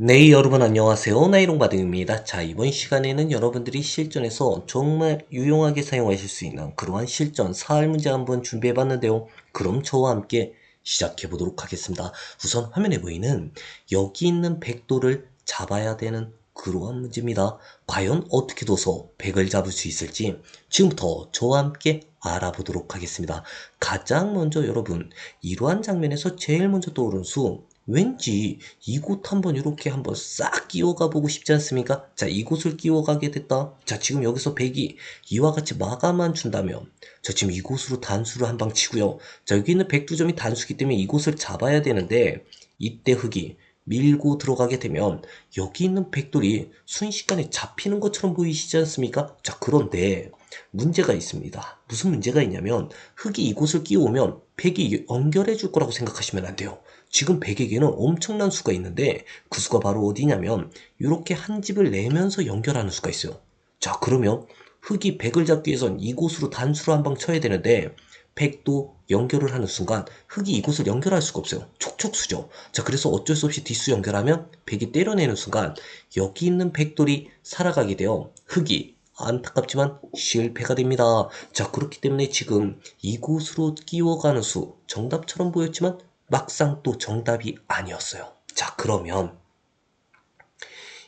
네, 여러분 안녕하세요. 나이롱바둥입니다. 자, 이번 시간에는 여러분들이 실전에서 정말 유용하게 사용하실 수 있는 그러한 실전 사활 문제 한번 준비해 봤는데요. 그럼 저와 함께 시작해 보도록 하겠습니다. 우선 화면에 보이는 여기 있는 백도를 잡아야 되는 그러한 문제입니다. 과연 어떻게 둬서 백을 잡을 수 있을지 지금부터 저와 함께 알아보도록 하겠습니다. 가장 먼저 여러분 이러한 장면에서 제일 먼저 떠오르는 수 왠지 이곳 한번 이렇게 한번 싹 끼워가 보고 싶지 않습니까? 자, 이곳을 끼워가게 됐다. 자, 지금 여기서 백이 이와 같이 마감만 준다면 저 지금 이곳으로 단수를 한 방 치고요. 자, 여기 있는 백두점이 단수기 때문에 이곳을 잡아야 되는데 이때 흙이 밀고 들어가게 되면 여기 있는 백돌이 순식간에 잡히는 것처럼 보이시지 않습니까? 자, 그런데 문제가 있습니다. 무슨 문제가 있냐면 흙이 이곳을 끼우면 백이 연결해 줄 거라고 생각하시면 안 돼요. 지금 백에게는 엄청난 수가 있는데 그 수가 바로 어디냐면 이렇게 한 집을 내면서 연결하는 수가 있어요. 자, 그러면 흙이 백을 잡기 위해선 이곳으로 단수로 한 방 쳐야 되는데 백도 연결을 하는 순간 흙이 이곳을 연결할 수가 없어요. 촉촉수죠. 자, 그래서 어쩔 수 없이 뒷수 연결하면 백이 때려내는 순간 여기 있는 백돌이 살아가게 되어 흙이 안타깝지만 실패가 됩니다. 자, 그렇기 때문에 지금 이곳으로 끼워가는 수 정답처럼 보였지만 막상 또 정답이 아니었어요. 자, 그러면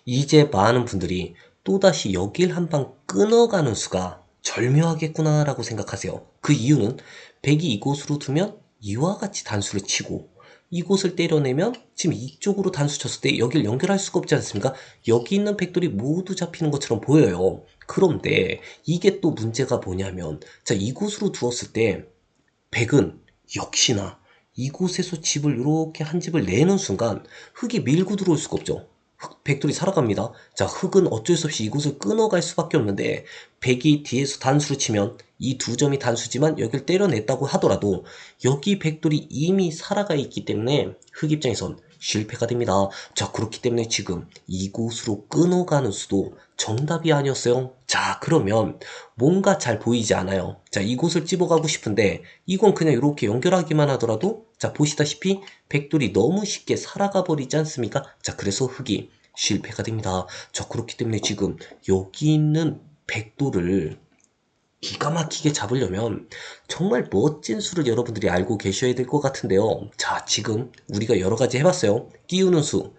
이제 많은 분들이 또다시 여길 한방 끊어가는 수가 절묘하겠구나라고 생각하세요. 그 이유는 백이 이곳으로 두면 이와 같이 단수를 치고 이곳을 때려내면 지금 이쪽으로 단수 쳤을 때 여길 연결할 수가 없지 않습니까? 여기 있는 백돌이 모두 잡히는 것처럼 보여요. 그런데 이게 또 문제가 뭐냐면 자 이곳으로 두었을 때 백은 역시나 이곳에서 집을 이렇게 한 집을 내는 순간 흙이 밀고 들어올 수가 없죠. 흙, 백돌이 살아갑니다. 자, 흙은 어쩔 수 없이 이곳을 끊어갈 수밖에 없는데 백이 뒤에서 단수를 치면 이 두 점이 단수지만 여길 때려냈다고 하더라도 여기 백돌이 이미 살아가 있기 때문에 흙 입장에선 실패가 됩니다. 자, 그렇기 때문에 지금 이곳으로 끊어가는 수도 정답이 아니었어요. 자, 그러면 뭔가 잘 보이지 않아요. 자, 이곳을 집어가고 싶은데 이건 그냥 이렇게 연결하기만 하더라도 자, 보시다시피 백돌이 너무 쉽게 살아가 버리지 않습니까? 자, 그래서 흙이 실패가 됩니다. 자, 그렇기 때문에 지금 여기 있는 백돌을 기가 막히게 잡으려면 정말 멋진 수를 여러분들이 알고 계셔야 될 것 같은데요. 자, 지금 우리가 여러 가지 해봤어요. 끼우는 수,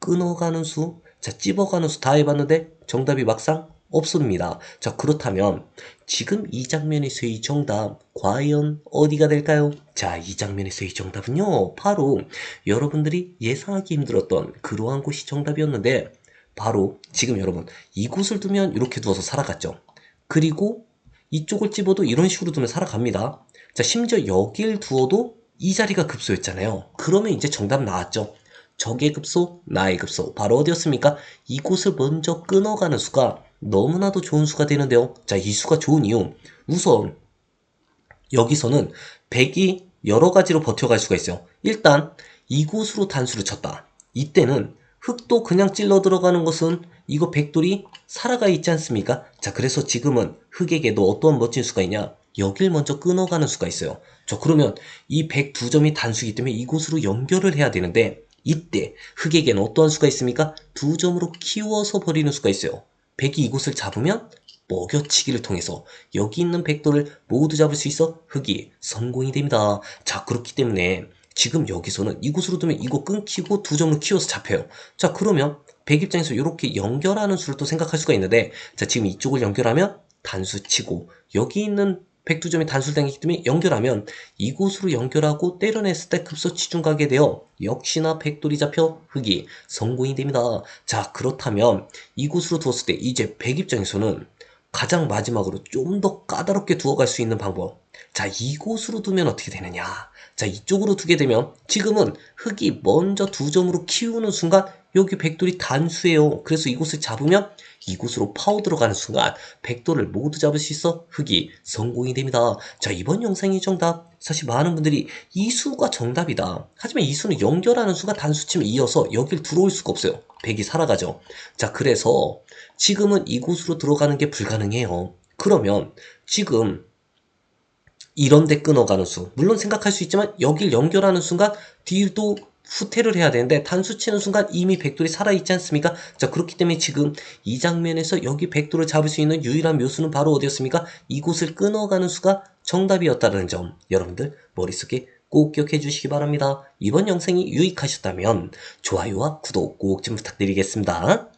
끊어가는 수, 자, 찝어가는 수 다 해봤는데 정답이 막상 없습니다. 자, 그렇다면 지금 이 장면에서의 정답 과연 어디가 될까요? 자, 이 장면에서의 정답은요. 바로 여러분들이 예상하기 힘들었던 그러한 곳이 정답이었는데 바로 지금 여러분 이곳을 두면 이렇게 두어서 살아갔죠. 그리고 이쪽을 집어도 이런 식으로 두면 살아갑니다. 자, 심지어 여길 두어도 이 자리가 급소였잖아요. 그러면 이제 정답 나왔죠. 적의 급소, 나의 급소. 바로 어디였습니까? 이곳을 먼저 끊어가는 수가 너무나도 좋은 수가 되는데요. 자, 이 수가 좋은 이유. 우선 여기서는 100이 여러 가지로 버텨갈 수가 있어요. 일단 이곳으로 단수를 쳤다. 이때는 흙도 그냥 찔러 들어가는 것은 이거 백돌이 살아가 있지 않습니까? 자, 그래서 지금은 흙에게도 어떠한 멋진 수가 있냐? 여길 먼저 끊어가는 수가 있어요. 저 그러면 이 102점이 단수이기 때문에 이곳으로 연결을 해야 되는데 이때 흙에게는 어떠한 수가 있습니까? 두 점으로 키워서 버리는 수가 있어요. 백이 이곳을 잡으면 먹여치기를 통해서 여기 있는 백돌을 모두 잡을 수 있어 흙이 성공이 됩니다. 자, 그렇기 때문에 지금 여기서는 이곳으로 두면 이거 끊기고 두 점을 키워서 잡혀요. 자, 그러면 백 입장에서 이렇게 연결하는 수를 또 생각할 수가 있는데 자, 지금 이쪽을 연결하면 단수 치고 여기 있는 백두점이 단수를 당했기 때문에 연결하면 이곳으로 연결하고 때려냈을 때 급소 치중 가게 되어 역시나 백돌이 잡혀 흙이 성공이 됩니다. 자 그렇다면 이곳으로 두었을 때 이제 백 입장에서는 가장 마지막으로 좀 더 까다롭게 두어갈 수 있는 방법. 자 이곳으로 두면 어떻게 되느냐. 자 이쪽으로 두게 되면 지금은 흙이 먼저 두 점으로 키우는 순간 여기 백돌이 단수예요. 그래서 이곳을 잡으면 이곳으로 파고 들어가는 순간 백돌을 모두 잡을 수 있어 흙이 성공이 됩니다. 자 이번 영상의 정답 사실 많은 분들이 이 수가 정답이다. 하지만 이 수는 연결하는 수가 단수치면 이어서 여길 들어올 수가 없어요. 백이 살아가죠. 자 그래서 지금은 이곳으로 들어가는 게 불가능해요. 그러면 지금 이런 데 끊어가는 수 물론 생각할 수 있지만 여길 연결하는 순간 뒤도 후퇴를 해야 되는데 단수 치는 순간 이미 백돌이 살아있지 않습니까? 자 그렇기 때문에 지금 이 장면에서 여기 백돌을 잡을 수 있는 유일한 묘수는 바로 어디였습니까? 이곳을 끊어가는 수가 정답이었다는 점 여러분들 머릿속에 꼭 기억해 주시기 바랍니다. 이번 영상이 유익하셨다면 좋아요와 구독 꼭 좀 부탁드리겠습니다.